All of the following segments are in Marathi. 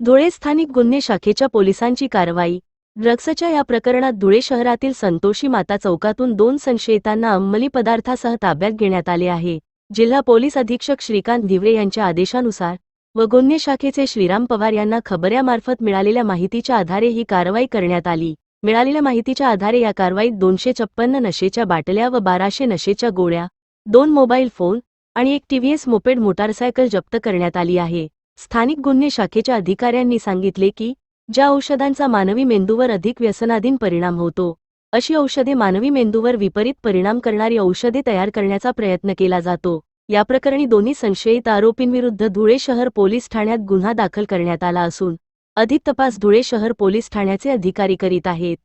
धुळे स्थानिक गुन्हे शाखेच्या पोलिसांची कारवाई. ड्रग्सच्या या प्रकरणात धुळे शहरातील संतोषी माता चौकातून दोन संशयितांना अंमली पदार्थासह ताब्यात घेण्यात आले आहे. जिल्हा पोलीस अधीक्षक श्रीकांत धिवरे यांच्या आदेशानुसार व गुन्हे शाखेचे श्रीराम पवार यांना खबऱ्यामार्फत मिळालेल्या माहितीच्या आधारे ही कारवाई करण्यात आली. मिळालेल्या माहितीच्या आधारे या कारवाईत दोनशे छप्पन्न नशेच्या बाटल्या व बाराशे नशेच्या गोळ्या दोन मोबाईल फोन आणि एक टीव्हीएस मोपेड मोटारसायकल जप्त करण्यात आली आहे. स्थानिक गुन्हे शाखेच्या अधिकाऱ्यांनी सांगितले की ज्या औषधांचा मानवी मेंदूवर अधिक व्यसनाधीन परिणाम होतो अशी औषधे मानवी मेंदूवर विपरीत परिणाम करणारी औषधे तयार करण्याचा प्रयत्न केला जातो. या प्रकरणी दोन्ही संशयित आरोपींविरुद्ध धुळे शहर पोलीस ठाण्यात गुन्हा दाखल करण्यात आला असून अधिक तपास धुळे शहर पोलीस ठाण्याचे अधिकारी करीत आहेत.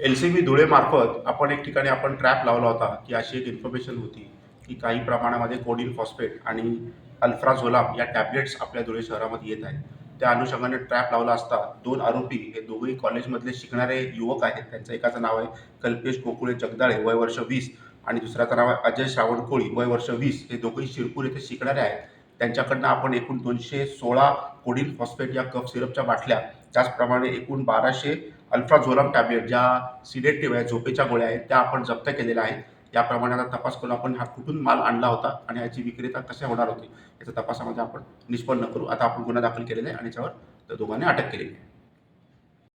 एल सी बी धुळेमार्फत आपण एक ठिकाणी आपण ट्रॅप लावला होता की अशी एक इन्फॉर्मेशन होती की काही प्रमाणामध्ये कोडिन फॉस्फेट आणि अल्फ्राझोलाम या टॅबलेट्स आपल्या धुळे शहरामध्ये येत आहेत. त्या अनुषंगाने ट्रॅप लावला असता दोन आरोपी हे दोघेही कॉलेजमधले शिकणारे युवक आहेत. त्यांचं एकाचं नाव आहे कल्पेश गोकुळे जगदाळे वय वर्ष वीस आणि दुसऱ्याचं नाव आहे अजय श्रावण कोळी वय वर्ष वीस. हे दोघेही शिरपूर येथे शिकणारे आहेत. त्यांच्याकडनं आपण एकूण दोनशे सोळा कोडिन फॉस्फेट या कफ सिरपच्या बाटल्या त्याचप्रमाणे एकूण बाराशे अल्फ्राझोलाम टॅबलेट ज्या सिडेटिव्ह आहे झोपेच्या गोळ्या आहेत त्या आपण जप्त केलेल्या आहेत. याप्रमाणे आता तपास करून आपण हा कुठून माल आणला होता आणि याची विक्रेता कशा होणार होती याचा तपासामध्ये आपण निष्पन्न करू. आता आपण गुन्हा दाखल केलेला आहे आणि याच्यावर त्या दोघांनी अटक केलेली आहे.